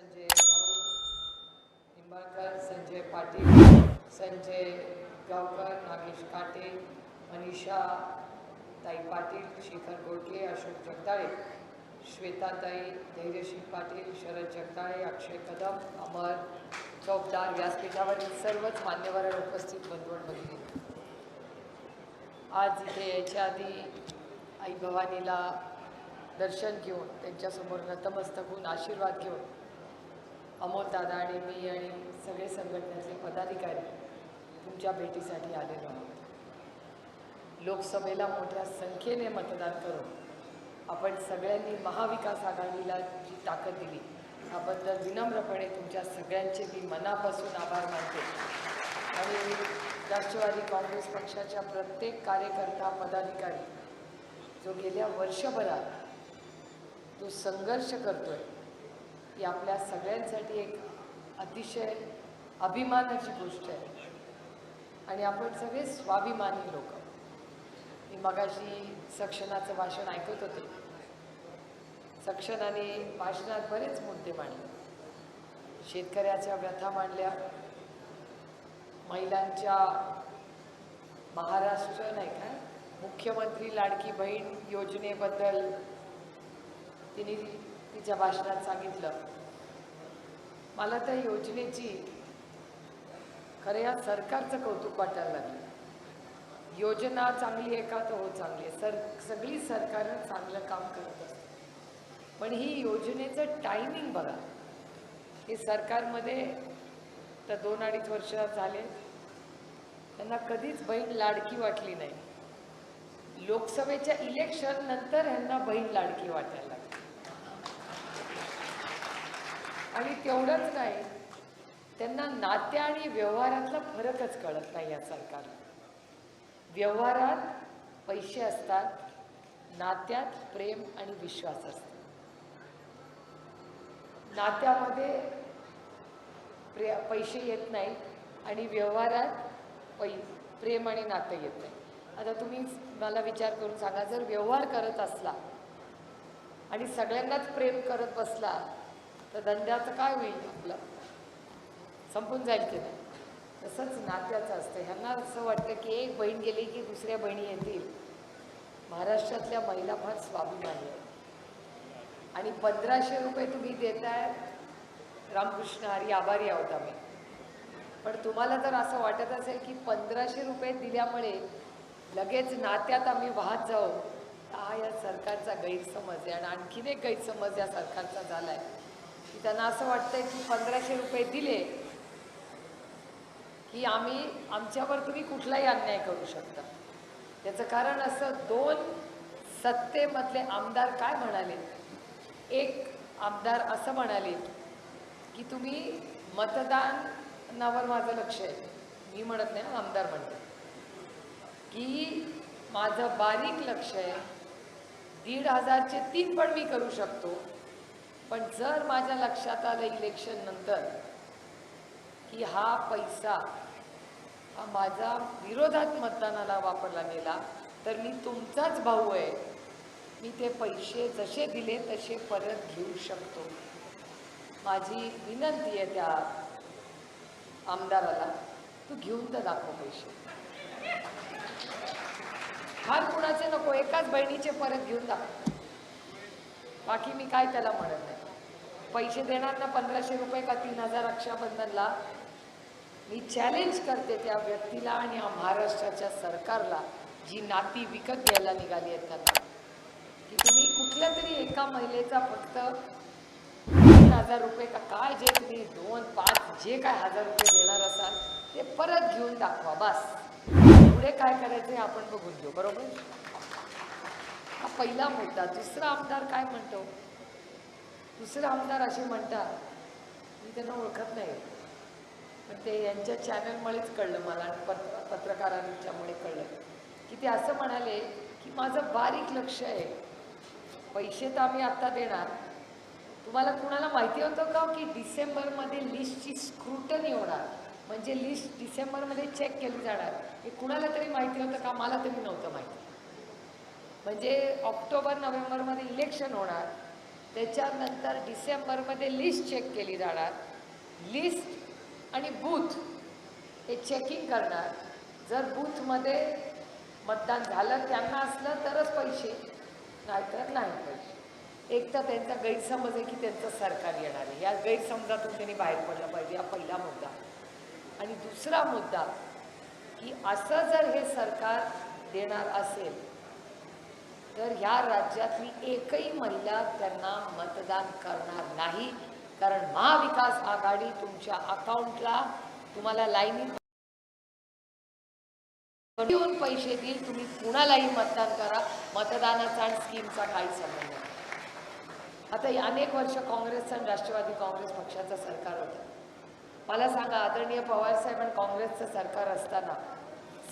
संजय निंबाळकर संजय पाटील संजय गावकर नागेश काटे मनीषा ताई पाटील शेखर गोडके अशोक जगदाळे श्वेताताई धैर्यशील पाटील शरद जगदाळे अक्षय कदम अमर चौकदार व्यासपीठावरील सर्वच मान्यवर उपस्थित बंधू आणि भगिनी. आज इथे यायच्या आधी आई भवानीला दर्शन घेऊन त्यांच्यासमोर नतमस्तक होऊन आशीर्वाद घेऊन अमोल दादा आणि मी आणि सगळे संघटनेचे पदाधिकारी तुमच्या भेटीसाठी आलेलो आहोत. लोकसभेला मोठ्या संख्येने मतदान करून आपण सगळ्यांनी महाविकास आघाडीला जी ताकद दिली त्याबद्दल विनम्रपणे तुमच्या सगळ्यांचे मी मनापासून आभार मानते. आणि राष्ट्रवादी काँग्रेस पक्षाच्या प्रत्येक कार्यकर्ता पदाधिकारी जो गेल्या वर्षभरात जो संघर्ष करतोय ही आपल्या सगळ्यांसाठी एक अतिशय अभिमानाची गोष्ट आहे. आणि आपण सगळे स्वाभिमानी लोक. मी मगाशी सक्षणाचं भाषण ऐकत होते. सक्षणाने भाषणात बरेच मुद्दे मांडले. शेतकऱ्याच्या व्यथा मांडल्या. महिलांच्या महाराष्ट्र नाही का? मुख्यमंत्री लाडकी बहीण योजनेबद्दल तिने तिच्या भाषणात सांगितलं. मला त्या योजनेची खरं या सरकारचं कौतुक वाटायला लागलं. योजना चांगली आहे का? तर हो चांगली आहे. सर सगळी सरकारं चांगलं काम करत असतात. पण ही योजनेचं टायमिंग बघा. हे सरकारमध्ये तर दोन अडीच वर्ष झाले. त्यांना कधीच बहीण लाडकी वाटली नाही. लोकसभेच्या इलेक्शन नंतर ह्यांना बहीण लाडकी वाटायला लागली. आणि तेवढंच नाही त्यांना नात्या आणि व्यवहारातला फरकच कळत नाही या सरकारला. व्यवहारात पैसे असतात नात्यात प्रेम आणि विश्वास असतो. नात्यामध्ये प्रे पैसे येत नाही आणि व्यवहारात पै प्रेम आणि नातं येत नाही. आता तुम्ही मला विचार करून सांगा जर व्यवहार करत असला आणि सगळ्यांनाच प्रेम करत बसला तर दंड्याचं काय होईल आपलं? संपून जाईल की नाही तसंच नात्याचं असतं. ह्यांना असं वाटतं की एक बहीण गेली की दुसऱ्या बहिणी येतील. महाराष्ट्रातल्या महिला फार स्वाभिमानी आहेत. आणि पंधराशे रुपये तुम्ही देताय रामकृष्ण हरी आभारी आहोत आम्ही. पण तुम्हाला जर असं वाटत असेल की पंधराशे रुपये दिल्यामुळे लगेच नात्यात आम्ही वाहत जाऊ हा या सरकारचा गैरसमज आहे. आणि आणखीन एक गैरसमज या सरकारचा झाला आहे की त्यांना असं वाटतंय की पंधराशे रुपये दिले की आम्ही आमच्यावर तुम्ही कुठलाही अन्याय करू शकता. त्याचं कारण असं दोन सत्तेमधले आमदार काय म्हणाले? एक आमदार असं म्हणाले की तुम्ही मतदानावर माझं लक्ष आहे. मी म्हणत नाही आमदार म्हणते. की माझं बारीक लक्ष आहे. दीड हजारचे तीन पण मी करू शकतो. पण जर माझ्या लक्षात आलं इलेक्शन नंतर की हा पैसा हा माझा विरोधात मतदानाला वापरला गेला तर मी तुमचाच भाऊ आहे. मी ते पैसे जसे दिले तसे परत घेऊ शकतो. माझी विनंती आहे त्या आमदाराला तू घेऊन तर दाखव पैसे. फार कुणाचे नको एकाच बहिणीचे परत घेऊन दाखव. बाकी मी काय त्याला म्हणत नाही. पैसे देणार ना पंधराशे रुपये का तीन हजार रक्षाबंधनला मी चॅलेंज करते त्या व्यक्तीला आणि या महाराष्ट्राच्या सरकारला जी नाती विकत घ्यायला निघाली आहेत त्यांना. की तुम्ही कुठल्या तरी एका महिलेचा फक्त तीन हजार रुपये का काय जे तुम्ही दोन पाच जे काय हजार रुपये देणार असाल ते परत घेऊन दाखवा बस. पुढे काय करायचं हे आपण बघून घेऊ बरोबर? हा पहिला मुद्दा. दुसरा आमदार काय म्हणतो? दुसरं आमदार असे म्हणतात मी त्यांना ओळखत नाही. पण ते यांच्या चॅनलमुळेच कळलं मला आणि पत्र पत्रकारांच्यामुळे कळलं. की ते असं म्हणाले की माझं बारीक लक्ष आहे. पैसे तर आम्ही आत्ता देणार. तुम्हाला कुणाला माहिती होतं का की डिसेंबरमध्ये लिस्टची स्क्रुटनी होणार? म्हणजे लिस्ट डिसेंबरमध्ये चेक केली जाणार. हे कुणाला तरी माहिती होतं का? मला तरी नव्हतं माहिती. म्हणजे ऑक्टोबर नोव्हेंबरमध्ये इलेक्शन होणार. त्याच्यानंतर डिसेंबरमध्ये लिस्ट चेक केली जाणार. लिस्ट आणि बूथ हे चेकिंग करणार. जर बूथमध्ये मतदान झालं त्यांना असलं तरच पैसे नाहीतर नाही पैसे. एक तर त्यांचा गैरसमज आहे की त्यांचं सरकार येणार आहे. या गैरसमजातून त्यांनी बाहेर पडलं पाहिजे हा पहिला मुद्दा. आणि दुसरा मुद्दा की असं जर हे सरकार देणार असेल तर ह्या राज्यातली एकही महिला त्यांना मतदान करणार नाही. कारण महाविकास आघाडी तुमच्या अकाउंटला तुम्हाला लाईनीत येऊन पैसे देईल. तुम्ही कुणालाही मतदान करा. मतदानाचा आणि स्कीमचा काही संबंध नाही. आता अनेक वर्ष काँग्रेसचं आणि राष्ट्रवादी काँग्रेस पक्षाचं सरकार होतं. मला सांगा आदरणीय पवारसाहेब आणि काँग्रेसचं सरकार असताना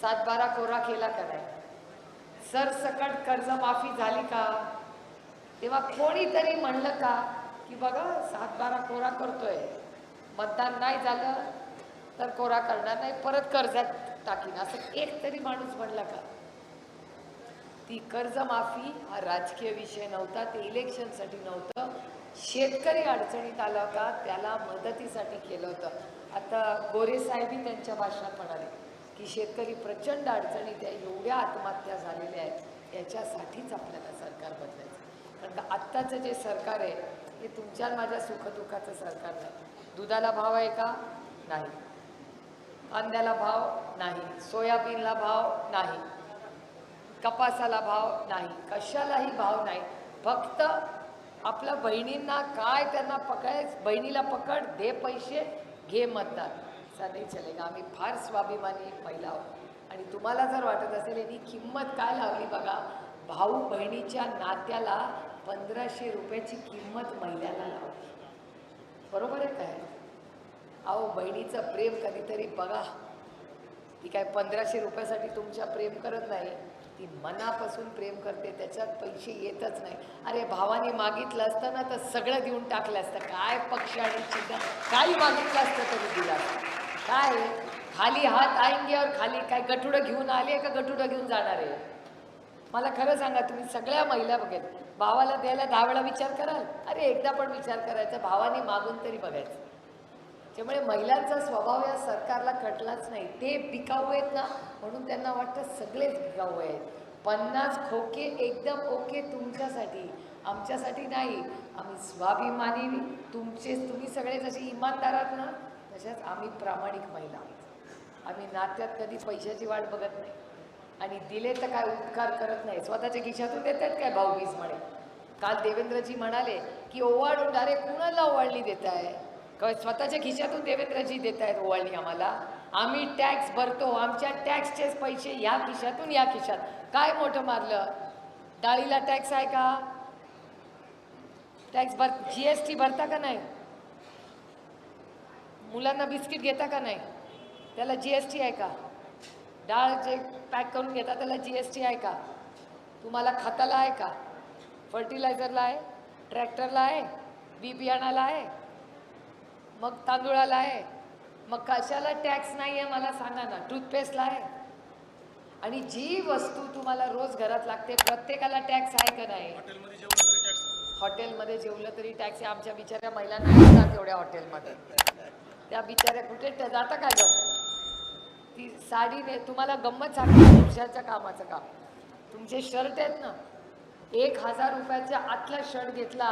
सातबारा कोरा केला का नाही? सरसकट कर्जमाफी झाली का? तेव्हा कोणीतरी म्हणलं का की बघा सातबारा कोरा करतोय. मतदान नाही झालं तर कोरा करणार नाही परत कर्जात टाकीन. असं एक तरी माणूस म्हणला का? ती कर्जमाफी हा राजकीय विषय नव्हता ते इलेक्शनसाठी नव्हतं. शेतकरी अडचणीत आला होता त्याला मदतीसाठी केलं होतं. आता गोरे साहेबही त्यांच्या भाषणात म्हणाले की शेतकरी प्रचंड अडचणीत आहे एवढ्या आत्महत्या झालेल्या आहेत. याच्यासाठीच आपल्याला सरकार बदलायचं. कारण का आत्ताचं जे सरकार आहे हे तुमच्या माझ्या सुखदुःखाचं सरकार नाही. दुधाला भाव आहे का? नाही. कांद्याला भाव नाही. सोयाबीनला भाव नाही. कपासाला भाव नाही. कशालाही भाव नाही. फक्त आपल्या बहिणींना काय त्यांना पकडायच बहिणीला पकड दे पैसे घे मतदार असा नाही चलेगा आम्ही फार स्वाभिमानी महिला आहोत. आणि तुम्हाला जर वाटत असेल यांनी किंमत काय लावली बघा? भाऊ बहिणीच्या नात्याला पंधराशे रुपयाची किंमत महिन्याला लावली. बरोबर आहे काय? अहो बहिणीचं प्रेम कधीतरी बघा. ती काय पंधराशे रुपयासाठी तुमच्या प्रेम करत नाही. ती मनापासून प्रेम करते त्याच्यात पैसे येतच नाही. अरे भावाने मागितलं असतं ना तर सगळं देऊन टाकलं असतं. काय पक्ष आणि चिन्ह काही मागितलं असतं तरी दिला असतं. काय खाली हात आएंगे और खाली काय गठुडं घेऊन आले का गठुडं घेऊन जाणार आहे? मला खरं सांगा तुम्ही सगळ्या महिला बघेल भावाला द्यायला दहा वेळा विचार कराल? अरे एकदा पण विचार करायचा भावाने मागून तरी बघायचं. त्यामुळे महिलांचा स्वभाव या सरकारला खटलाच नाही. ते बिकाऊ आहेत ना म्हणून त्यांना वाटतं सगळेच बिकाऊ आहेत. पन्नास खोके एकदम ओके तुमच्यासाठी. आमच्यासाठी नाही. आम्ही स्वाभिमानी तुमचे तुम्ही सगळे जसे इमानदार आहात ना तशाच आम्ही प्रामाणिक महिला आहोत. आम्ही नात्यात कधी पैशाची वाट बघत नाही. आणि दिले तर काय उपकार करत नाही. स्वतःच्या खिशातून देतात काय? भाऊबीज म्हणे. काल देवेंद्रजी म्हणाले की ओवाळून डायरेक्ट कुणाला ओवाळणी देत आहे काय स्वतःच्या खिशातून देवेंद्रजी देत आहेत ओवाळणी आम्हाला? आम्ही टॅक्स भरतो. आमच्या टॅक्सचेच पैसे या खिशातून या खिशात. काय मोठं मारलं? डाळीला टॅक्स आहे का? टॅक्स भर जी एस टी भरता का नाही? मुलांना बिस्किट घेता का नाही? त्याला जी एस टी आहे का? डाळ जे पॅक करून घेता त्याला जी एस टी आहे का? तुम्हाला खताला आहे का? फर्टिलायझरला आहे? ट्रॅक्टरला आहे? बी बियाणाला आहे? मग तांदूळाला आहे? मग कशाला टॅक्स नाही आहे मला सांगा ना? टूथपेस्टला आहे? आणि जी वस्तू तुम्हाला रोज घरात लागते प्रत्येकाला टॅक्स आहे का नाही? हॉटेलमध्ये जेवलं तरी टॅक्स. आहे. आमच्या बिचाऱ्या महिलांना एवढ्या हॉटेलमध्ये. त्या बिचाऱ्या कुठे? त्या जाता काय गं? ती साडीने तुम्हाला गंमत सांगते पुरुषाच्या कामाचं काम. तुमचे शर्ट आहेत ना एक हजार रुपयाच्या आतला शर्ट घेतला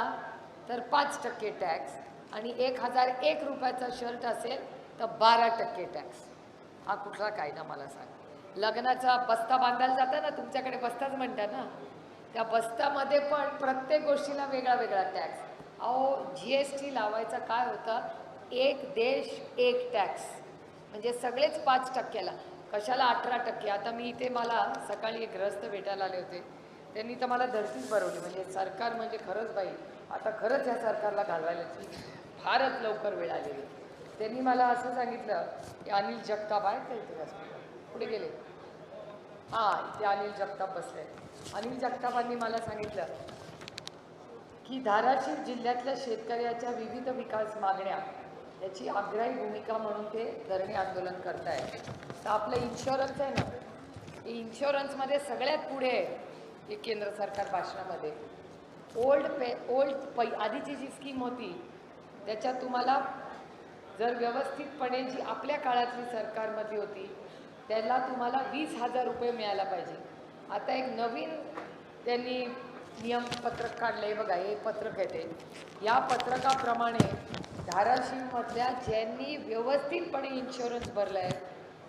तर पाच टक्के टॅक्स आणि एक हजार एक रुपयाचा शर्ट असेल तर बारा टक्के टॅक्स. हा कुठला कायदा मला सांग. लग्नाचा बस्ता बांधायला जाता ना तुमच्याकडे बस्ताच म्हणता ना. त्या बस्तामध्ये पण प्रत्येक गोष्टीला वेगळा वेगळा टॅक्स. अहो जी एस टी लावायचा काय होतं? एक देश एक टॅक्स. म्हणजे सगळेच पाच टक्क्याला. कशाला अठरा टक्के? आता मी इथे मला सकाळी एक ग्रस्त भेटायला आले होते. त्यांनी तर मला धरतीच भरवली म्हणजे सरकार म्हणजे खरंच बाई. आता खरंच या सरकारला घालवायलाची फारच लवकर वेळ आलेली. त्यांनी मला असं सांगितलं की अनिल जगताप आहेत का इथे व्यासपीठावर? पुढे गेले? हां इथे अनिल जगताप बसले अनिल जगतापांनी मला सांगितलं की धाराशिव जिल्ह्यातल्या शेतकऱ्याच्या विविध विकास मागण्या याची आग्रही भूमिका म्हणून ते धरणे आंदोलन करतायत. तर आपलं इन्शुरन्स आहे ना इन्शुरन्समध्ये सगळ्यात पुढे आहे हे केंद्र सरकार भाषणामध्ये. ओल्ड पे ओल्ड पै आधीची जी स्कीम होती त्याच्यात तुम्हाला जर व्यवस्थितपणे जी आपल्या काळातली सरकारमधली होती त्याला तुम्हाला वीस हजार रुपये मिळायला पाहिजे. आता एक नवीन त्यांनी नियमपत्रक काढलं आहे बघा हे पत्रक आहे ते. या पत्रकाप्रमाणे धाराशिवमधल्या ज्यांनी व्यवस्थितपणे इन्शुरन्स भरला आहे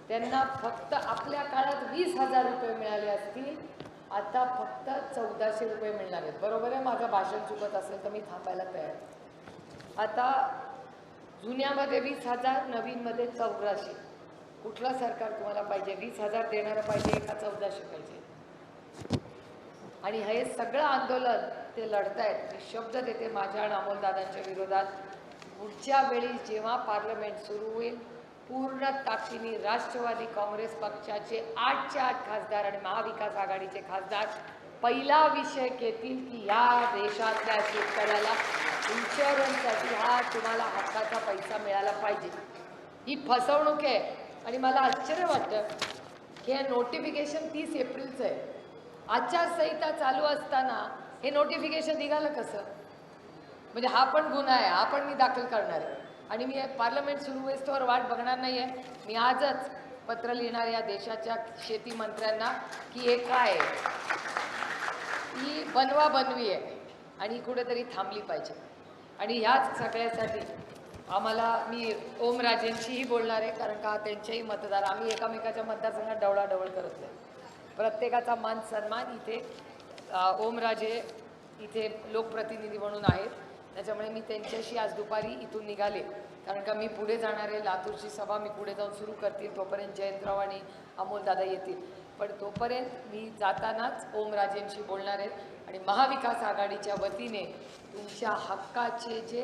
त्यांना फक्त आपल्या काळात वीस हजार रुपये मिळाले असतील. आता फक्त चौदाशे रुपये मिळणार आहेत. बरोबर आहे? माझं भाषण चुकत असेल तर मी थांबायला तयार आता जुन्यामध्ये वीस हजार नवीनमध्ये चौदाशे. कुठलं सरकार तुम्हाला पाहिजे? वीस हजार देणारं पाहिजे का चौदाशे पाहिजे? आणि हे सगळं आंदोलन ते लढतायत. मी शब्द देते माझ्या आणि अमोलदादांच्या विरोधात. पुढच्या वेळी जेव्हा पार्लमेंट सुरू होईल पूर्ण ताकदीने राष्ट्रवादी काँग्रेस पक्षाचे आठच्या आठ खासदार आणि महाविकास आघाडीचे खासदार पहिला विषय घेतील की या देशातल्या शेतकऱ्याला इन्शुरन्ससाठी हा तुम्हाला हक्काचा पैसा मिळाला पाहिजे. ही फसवणूक आहे आणि मला आश्चर्य वाटतं की हे नोटिफिकेशन तीस एप्रिलचं आहे. आचारसंहिता चालू असताना हे नोटिफिकेशन निघालं कसं? म्हणजे हा पण गुन्हा आहे हा पण मी दाखल करणार आहे. आणि मी पार्लमेंट सुरू होईस्तोवर वाट बघणार नाही आहे मी आजच पत्र लिहिणार या देशाच्या शेती मंत्र्यांना की हे काय आहे? ही बनवा बनवी आहे आणि कुठेतरी थांबली पाहिजे. आणि ह्याच सगळ्यासाठी आम्हाला मी ओमराजेंशीही बोलणार आहे कारण का त्यांचेही मतदार आम्ही एकामेकाच्या मतदारसंघात डवळाडवळ करत नाही. प्रत्येकाचा मान सन्मान इथे ओमराजे इथे लोकप्रतिनिधी म्हणून आहेत. त्याच्यामुळे मी त्यांच्याशी आज दुपारी इथून निघाले. कारण का मी पुढे जाणार आहे लातूरची सभा मी पुढे जाऊन सुरू करतील तोपर्यंत जयंतराव आणि अमोलदादा येतील. पण तोपर्यंत मी जातानाच ओमराजेंशी बोलणार आहेत आणि महाविकास आघाडीच्या वतीने तुमच्या हक्काचे जे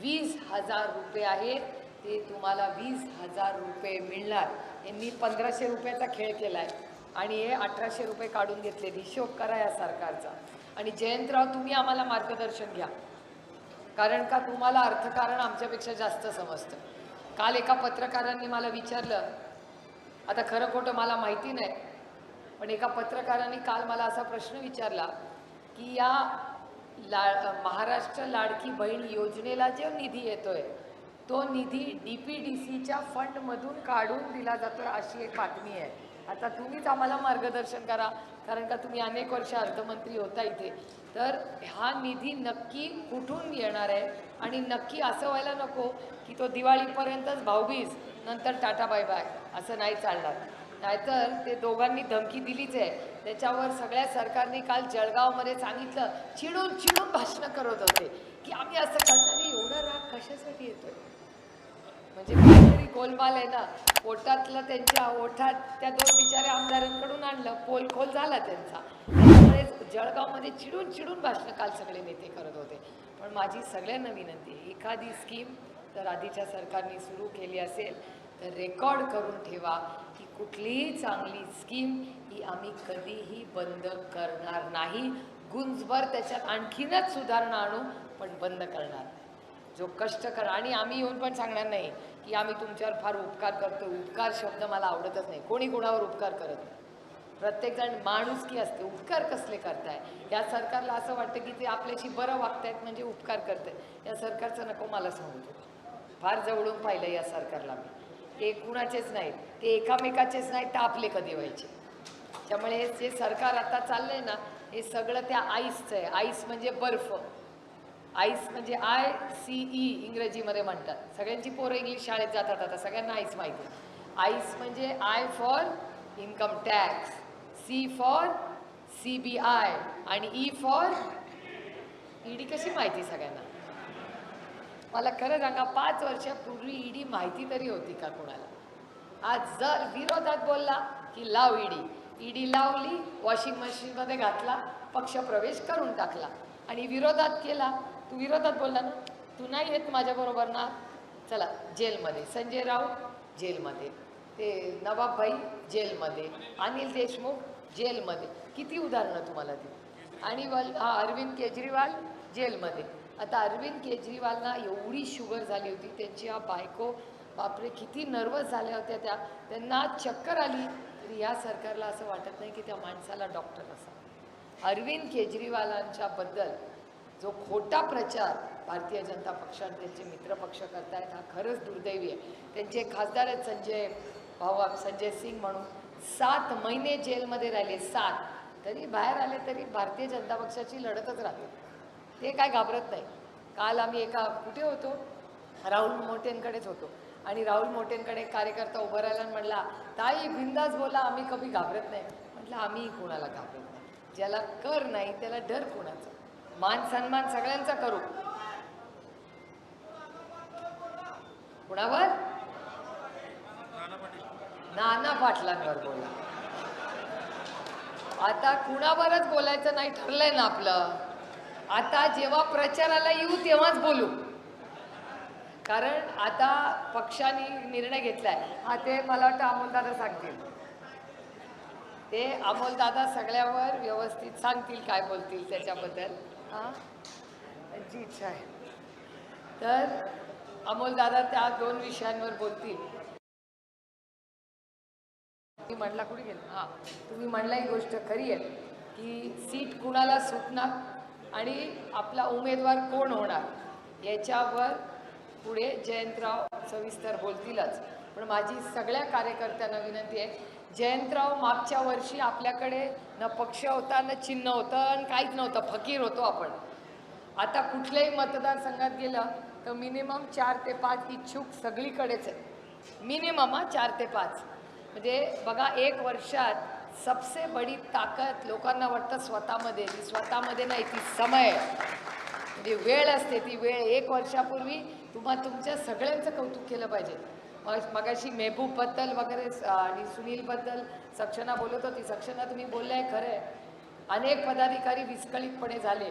वीस हजार रुपये आहेत ते तुम्हाला वीस हजार रुपये मिळणार. यांनी पंधराशे रुपयाचा खेळ केला आहे आणि हे अठराशे रुपये काढून घेतले हिशोब करा या सरकारचा. आणि जयंतराव तुम्ही आम्हाला मार्गदर्शन घ्या. कारण का तुम्हाला अर्थकारण आमच्यापेक्षा जास्त समजतं. काल एका पत्रकारांनी मला विचारलं आता खरं खोटं मला माहिती नाही पण एका पत्रकारांनी काल मला असा प्रश्न विचारला की या ला महाराष्ट्र लाडकी बहीण योजनेला जो निधी येतोय तो निधी डी पी डी सीच्या फंडमधून काढून दिला जातो अशी एक बातमी आहे. आता तुम्हीच आम्हाला मार्गदर्शन करा कारण का तुम्ही अनेक वर्ष अर्थमंत्री होता इथे. तर हा निधी नक्की कुठून येणार आहे? आणि नक्की असं व्हायला नको की तो दिवाळीपर्यंतच भाऊबीज नंतर टाटा बाय बाय असं नाही चालणार. नाहीतर ते दोघांनी धमकी दिलीच आहे. त्याच्यावर सगळ्या सरकारने काल जळगावमध्ये सांगितलं चिडून चिडून भाषणं करत होते की आम्ही असं करणार एवढा राग कशासाठी येतोय? म्हणजे काहीतरी गोलमाल आहे ना पोटातलं त्यांच्या ओठात त्या दोन बिचाऱ्या आमदारांकडून आणलं पोल खोल झाला त्यांचा. त्यामुळे जळगावमध्ये चिडून चिडून भाषणं काल सगळे नेते करत होते. पण माझी सगळ्यांना विनंती आहे एखादी स्कीम तर आधीच्या सरकारने सुरू केली असेल तर रेकॉर्ड करून ठेवा की कुठलीही चांगली स्कीम ही आम्ही कधीही बंद करणार नाही. गुंजभर त्याच्यात आणखीनच सुधारणा आणू पण बंद करणार जो कष्ट करा. आणि आम्ही येऊन पण सांगणार नाही की आम्ही तुमच्यावर फार उपकार करतो उपकार शब्द मला आवडतच नाही. कोणी कोणावर उपकार करत नाही. प्रत्येकजण माणुसकी असते. उपकार कसले करताय? या सरकारला असं वाटतं की ते आपल्याशी बरं वागतायत म्हणजे उपकार करतायत या सरकारचं नको मला सांगतो फार जवळून पाहिलं या सरकारला मी. ते कुणाचेच नाहीत ते एकामेकाचेच नाहीत तर आपले कधी व्हायचे? त्यामुळे हे जे सरकार आता चाललंय ना हे सगळं त्या आईसचं आहे. आईस म्हणजे बर्फ. आईस म्हणजे आय सी ई इंग्रजीमध्ये म्हणतात. सगळ्यांची पोरं इंग्लिश शाळेत जातात आता सगळ्यांना आईस माहिती आहे. आईस म्हणजे I for income tax C for C B I आणि ई फॉर ईडी कशी माहिती सगळ्यांना? मला खरं सांगा पाच वर्षापूर्वी ईडी माहिती तरी होती का कोणाला? आज जर विरोधात बोलला की लाव ईडी ईडी लावली वॉशिंग मशीनमध्ये घातला पक्षप्रवेश करून टाकला आणि विरोधात केला तू विरोधात बोलला ना तू नाही येत माझ्याबरोबर ना चला जेलमध्ये. संजय राऊत जेलमध्ये. ते नवाबभाई जेलमध्ये. अनिल देशमुख जेलमध्ये. किती उदाहरणं तुम्हाला ती आणि वल हा अरविंद केजरीवाल जेलमध्ये. आता अरविंद केजरीवालना एवढी शुगर झाली होती त्यांची हा बायको बापरे किती नर्वस झाल्या होत्या त्या. त्यांना चक्कर आली. तरी या सरकारला असं वाटत नाही की त्या माणसाला डॉक्टर असा अरविंद केजरीवालांच्याबद्दल जो खोटा प्रचार भारतीय जनता पक्षात त्यांचे मित्रपक्ष करतायत हा खरंच दुर्दैवी आहे. त्यांचे खासदार आहेत संजय भाऊ संजय सिंग म्हणून. सात महिने जेलमध्ये राहिले सात. तरी बाहेर आले तरी भारतीय जनता पक्षाची लढतच राहते. ते काय घाबरत नाही. काल आम्ही एका कुठे होतो? राहुल मोटेंकडेच होतो. आणि राहुल मोटेंकडे कार्यकर्ता उभं राहिला आणि म्हटला ताई बिंदास बोला आम्ही कमी घाबरत नाही. म्हटलं आम्ही कोणाला घाबरत नाही. ज्याला कर नाही त्याला डर कोणाचा? मान सन्मान सगळ्यांचा करू. कुणावर? नाना पाटलांवर बोला. आता कुणावरच बोलायचं नाही ठरलंय ना आपलं. आता जेव्हा प्रचाराला येऊ तेव्हाच बोलू. कारण आता पक्षाने निर्णय घेतलाय. हा ते मला वाटतं अमोलदादा सांगतील. ते अमोलदादा सगळ्यावर व्यवस्थित सांगतील काय बोलतील त्याच्याबद्दल. हां? त्यांची इच्छा आहे. तर अमोलदादा त्या दोन विषयांवर बोलतील. मी म्हणला कुठे गेला? हां. तुम्ही म्हणला ही गोष्ट खरी आहे की सीट कुणाला सुटणार आणि आपला उमेदवार कोण होणार याच्यावर पुढे जयंतराव सविस्तर बोलतीलच. पण माझी सगळ्या कार्यकर्त्यांना विनंती आहे जयंतराव मागच्या वर्षी आपल्याकडे न पक्ष होता न चिन्ह होतं आणि काहीच नव्हतं. फकीर होतो आपण. आता कुठल्याही मतदारसंघात गेलं तर मिनिमम चार ते पाच इच्छुक सगळीकडेच आहे मिनिमम हा चार ते पाच. म्हणजे बघा एक वर्षात सबसे बडी ताकद लोकांना वाटतं स्वतःमध्ये. ती स्वतःमध्ये नाही ती समय म्हणजे वेळ असते ती वेळ. एक वर्षापूर्वी तुम्हा तुमच्या सगळ्यांचं कौतुक केलं पाहिजे. मग मगाशी मेहबूबबद्दल वगैरे आणि सुनीलबद्दल सक्षना बोलत होती. सक्षना तुम्ही बोललाय खरं आहे अनेक पदाधिकारी विस्कळीतपणे झाले.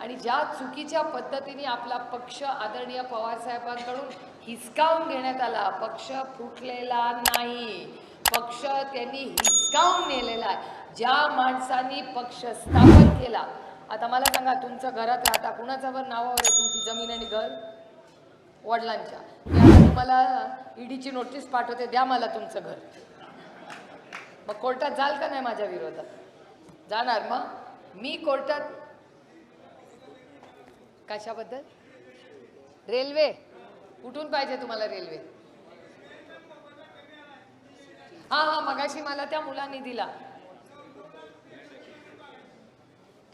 आणि ज्या चुकीच्या पद्धतीने आपला पक्ष आदरणीय पवारसाहेबांकडून हिसकावून घेण्यात आला पक्ष फुटलेला नाही. पक्ष त्यांनी हिसकावून नेलेला आहे. ज्या माणसांनी पक्ष स्थापन केला आता मला सांगा तुमचं घरात राहता कुणाच्यावर नावावर आहे? तुमची जमीन आणि घर? वडिलांच्या. तुम्हाला ईडीची नोटीस पाठवते द्या मला तुमचं घर. मग कोर्टात जाल का नाही माझ्या विरोधात? जाणार मग? मी कोर्टात कशाबद्दल? रेल्वे. कुठून पाहिजे तुम्हाला रेल्वे? हा हा मगाशी मला त्या मुलांनी दिला.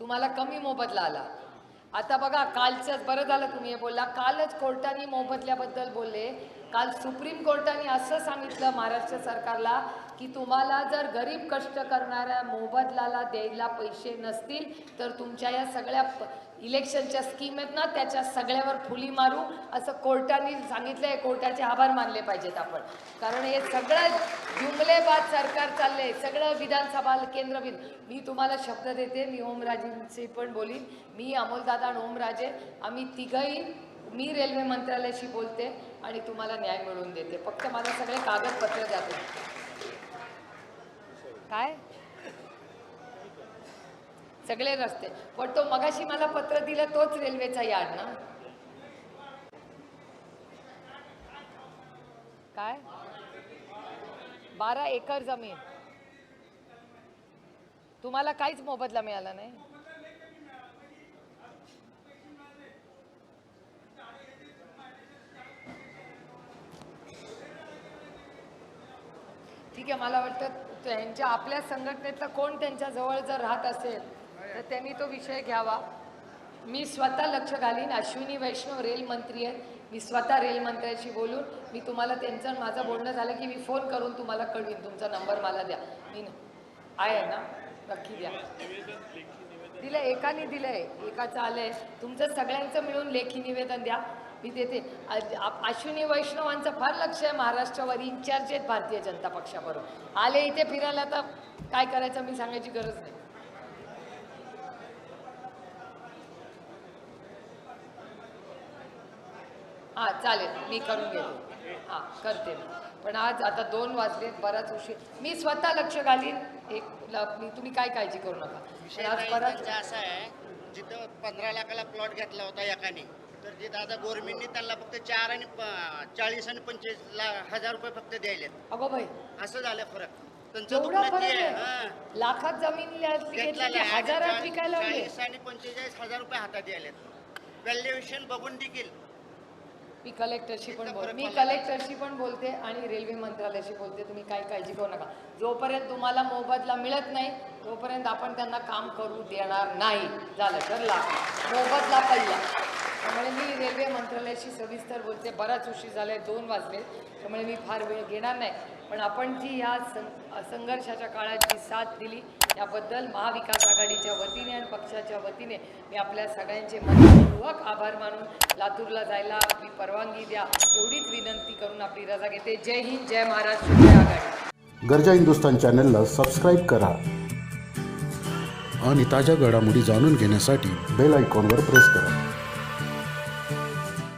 तुम्हाला कमी मोबदला आला. आता बघा कालचंच बरं झालं तुम्ही हे बोलला. कालच कोर्टाने मोबदल्याबद्दल बोलले. काल सुप्रीम कोर्टाने असं सांगितलं महाराष्ट्र सरकारला की तुम्हाला जर गरीब कष्ट करणाऱ्या मोबदलाला द्यायला पैसे नसतील तर तुमच्या या सगळ्या इलेक्शनच्या स्कीम आहेत ना त्याच्या सगळ्यावर फुली मारू असं कोर्टाने सांगितलं आहे कोर्टाचे आभार मानले पाहिजेत आपण. कारण हे सगळं जुमलेबाद सरकार चाललंय. सगळं विधानसभा केंद्र विध मी तुम्हाला शब्द देते मी ओमराजेंशी पण बोलीन. मी अमोलदादा आणि ओमराजे. आम्ही तिघही मी रेल्वे मंत्रालयाशी बोलते. आणि तुम्हाला न्याय मिळवून देते. फक्त मला सगळे कागदपत्र जाते काय? सगळे रस्ते. पण तो मगाशी मला पत्र दिलं तोच रेल्वेचा यार्ड ना? काय? बारा एकर जमीन. तुम्हाला काहीच मोबदला मिळाला नाही? ठीक आहे मला वाटतं त्यांच्या आपल्या संघटनेतला कोण त्यांच्या जवळ जर राहत असेल तर त्यांनी तो विषय घ्यावा. मी स्वतः लक्ष घालीन अश्विनी वैष्णव रेल मंत्री आहेत. मी स्वतः रेलमंत्र्याशी बोलून मी तुम्हाला त्यांचं माझं बोलणं झालं की मी फोन करून तुम्हाला कळवीन. तुमचा नंबर मला द्या. मी आहे ना? नक्की द्या. दिलं एकाने दिलंय. एकाचं आलंय. तुमचं सगळ्यांचं मिळून लेखी निवेदन द्या. मी देते. अश्विनी वैष्णवांचं फार लक्ष आहे महाराष्ट्रावर. इन्चार्ज आहेत भारतीय जनता पक्षाबरोबर आले इथे फिरायला तर काय करायचं मी सांगायची गरज नाही. हां चालेल. मी करून घेते. हां करते मी. पण आज आता दोन वाजलेत बराच उशीर. मी स्वतः लक्ष घालीन. एक मी तुम्ही काय काळजी करू नका. विषय असा आहे जिथं पंधरा लाखाला प्लॉट घेतला होता एकाने तर तिथं आता गव्हर्नमेंटने त्यांना फक्त चार आणि प- चाळीस आणि पंचवीस ला हजार रुपये फक्त द्यायलेत. अगो भाई असं झालं फरक. त्यांचं एवढा दुखणं ते फरक आहे. आहे? हां. लाखात जमीन ल्या- घेतली घेतलेला की आहे. आणि हजारात चाळीस- विकायला लागले. चाळीस आणि पंचेचाळीस हजार रुपये हातात व्हॅल्युएशन बघून देखील. मी कलेक्टरशी पण बोल मी. कलेक्टरशी पण बोलते आणि रेल्वे मंत्रालयाशी बोलते. तुम्ही काही काळजी करू नका. जोपर्यंत तुम्हाला मोबदला मिळत नाही तोपर्यंत आपण त्यांना काम करू देणार नाही. झालं ठरला मोबदला पडला त्यामुळे मी रेल्वे मंत्रालयाशी सविस्तर बोलते. बराच उशीर झालाय दोन वाजले. त्यामुळे मी फार वेळ घेणार नाही. पण आपण जी या सं संघर्षाच्या काळात जी साथ दिली त्याबद्दल महाविकास आघाडीच्या वतीने आणि पक्षाच्या वतीने मी आपल्या सगळ्यांचे मनपूर्वक आभार मानून लातूरला जायला आपली परवानगी द्या एवढीच विनंती करून आपली रजा घेते. जय हिंद जय महाराष्ट्र जय आघाडी. गरजा हिंदुस्तान चॅनलला सबस्क्राईब करा आणि ताज्या घडामोडी जाणून घेण्यासाठी बेल आयकॉनवर प्रेस करा.